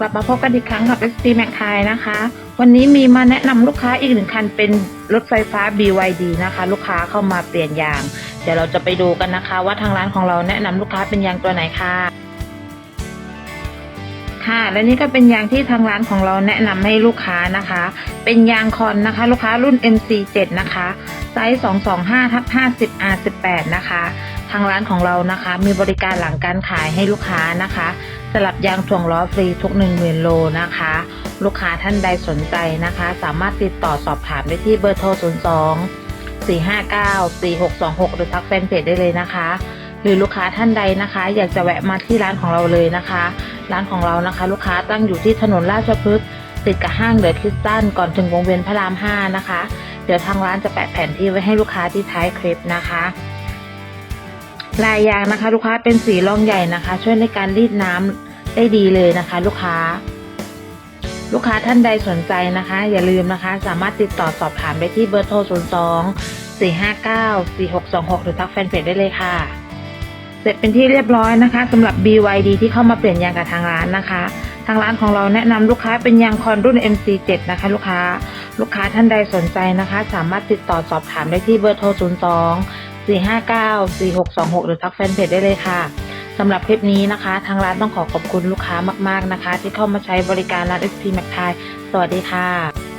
กลับมาพบกันอีกครั้งกับ ST Mac Thai นะคะ วันนี้มีมาแนะนำลูกค้าอีกหนึ่งคันเป็นรถไฟฟ้า BYD นะคะ ลูกค้าเข้ามาเปลี่ยนยาง เดี๋ยวเราจะไปดูกันนะคะ ว่าทางร้านของเราแนะนำลูกค้าเป็นยางตัวไหนค่ะ ค่ะ และนี่ก็เป็นยางที่ทางร้านของเราแนะนำให้ลูกค้านะคะ เป็นยางคอนนะคะ ลูกค้ารุ่น MC7 นะคะไซส์225ทับ50 R18 นะคะ ทางร้านของเรานะคะ มีบริการหลังการขายให้ลูกค้านะคะ สลับยางถ่วงล้อฟรีทุก1 0,000 โลนะคะ ลูกค้าท่านใดสนใจนะคะ สามารถติดต่อสอบถามได้ที่เบอร์โทร 02 459 4626 หรือทักแฟนเพจได้เลยนะคะ หรือลูกค้าท่านใดนะคะ อยากจะแวะมาที่ร้านของเราเลยนะคะ ร้านของเรานะคะ ลูกค้าตั้งอยู่ที่ถนนราชพฤกษ์ติดกับห้างเดอะคริสตันก่อนถึงวงเวียนพระราม 5 นะคะ เดี๋ยวทางร้านจะแปะแผนที่ไว้ให้ลูกค้าที่ท้ายคลิปนะคะ ลายยางนะคะ ลูกค้าเป็นสีรองใหญ่นะคะ ช่วยในการรีดน้ำได้ดีเลยนะคะ ลูกค้า ลูกค้าท่านใดสนใจนะคะ อย่าลืมนะคะ สามารถติดต่อสอบถามได้ที่เบอร์โทร 02 459 4626 หรือทักแฟนเพจได้เลยค่ะ เสร็จเป็นที่เรียบร้อยนะคะสำหรับ BYD ที่เข้ามาเปลี่ยนยางกับทางร้านนะคะทางร้านของเราแนะนำลูกค้าเป็นยางคอนรุ่น MC7 นะคะ ลูกค้า ลูกค้าท่านใดสนใจนะคะ สามารถติดต่อสอบถามได้ที่เบอร์โทร 02 459 4626 หรือทักแฟนเพจได้เลยค่ะสำหรับคลิปนี้นะคะ ทางร้านต้องขอขอบคุณลูกค้ามาก ๆนะคะ ที่เข้ามาใช้บริการร้าน SP Mac Thai สวัสดีค่ะ